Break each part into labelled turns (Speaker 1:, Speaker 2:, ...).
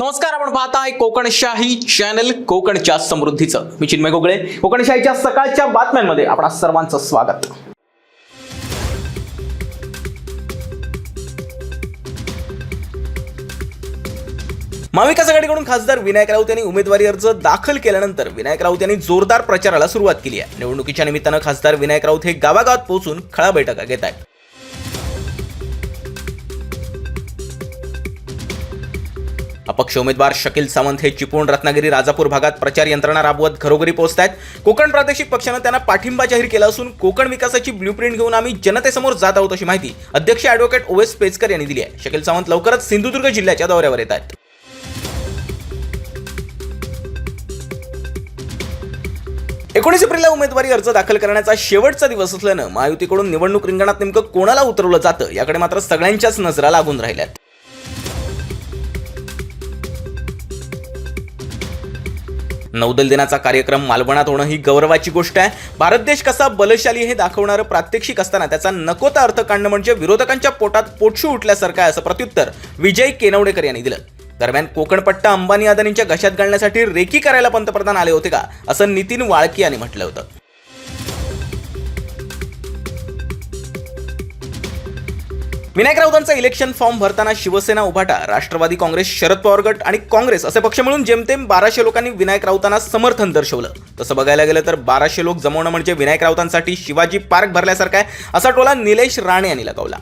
Speaker 1: नमस्कार आपण पाहताय कोकणशाही चॅनल कोकणच्या समृद्धीचं. मी चिन्मय गोगळे. कोकणशाहीच्या सकाळच्या बातम्यांमध्ये आपणा सर्वांचं स्वागत. महाविकास आघाडीकडून खासदार विनायक राऊत यांनी उमेदवारी अर्ज दाखल केल्यानंतर विनायक राऊत यांनी जोरदार प्रचाराला सुरुवात केली आहे. निवडणुकीच्या निमित्तानं खासदार विनायक राऊत हे गावागावात पोहोचून खळा बैठका घेत आहेत. अपक्ष उमेदवार शकील सावंत हे चिपळूण रत्नागिरी राजापूर भागात प्रचार यंत्रणा राबवत घरोघरी पोहोचत आहेत कोकण प्रादेशिक पक्षानं त्यांना पाठिंबा जाहीर केला असून कोकण विकासाची ब्ल्यूप्रिंट घेऊन आम्ही जनतेसमोर जात आहोत अशी माहिती अध्यक्ष ॲडव्होकेट ओएस पेचकर यांनी दिली आहे. शकील सावंत लवकरच सिंधुदुर्ग जिल्ह्याच्या दौऱ्यावर येत आहेत. एकोणीस एप्रिलला उमेदवारी अर्ज दाखल करण्याचा शेवटचा दिवस असल्यानं महायुतीकडून निवडणूक रिंगणात नेमकं कोणाला उतरवलं जातं याकडे मात्र सगळ्यांच्याच नजरा लागून राहिल्यात. नौदल दिनाचा कार्यक्रम मालवणात होणं ही गौरवाची गोष्ट आहे. भारत देश कसा बलशाली हे दाखवणारं प्रात्यक्षिक असताना त्याचा नकोता अर्थ काढणं म्हणजे विरोधकांच्या पोटात पोटशू उठल्यासारखं आहे असं प्रत्युत्तर विजय केनवडेकर यांनी दिलं. दरम्यान कोकणपट्टा अंबानी अदानींच्या घशात घालण्यासाठी रेकी करायला पंतप्रधान आले होते का? असं नितीन वाळकी यांनी म्हटलं होतं. विनायक राऊतांचा इलेक्शन फॉर्म भरताना शिवसेना उभाटा राष्ट्रवादी काँग्रेस शरद पवार गट आणि काँग्रेस असे पक्ष मिळून जेमतेम बाराशे लोकांनी विनायक राऊतांना समर्थन दर्शवलं. तसं बघायला गेलं तर बाराशे लोक जमवणं म्हणजे विनायक राऊतांसाठी शिवाजी पार्क भरल्यासारखा आहे असा टोला निलेश राणे यांनी लगावला.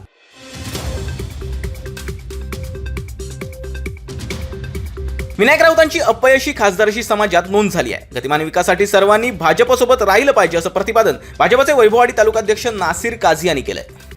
Speaker 1: विनायक राऊतांची अपयशी खासदारशी समाजात नोंद झाली आहे. गतिमान विकासासाठी सर्वांनी भाजपसोबत राहिलं पाहिजे असं प्रतिपादन भाजपचे वैभववाडी तालुकाध्यक्ष नासिर काझी यांनी केलंय.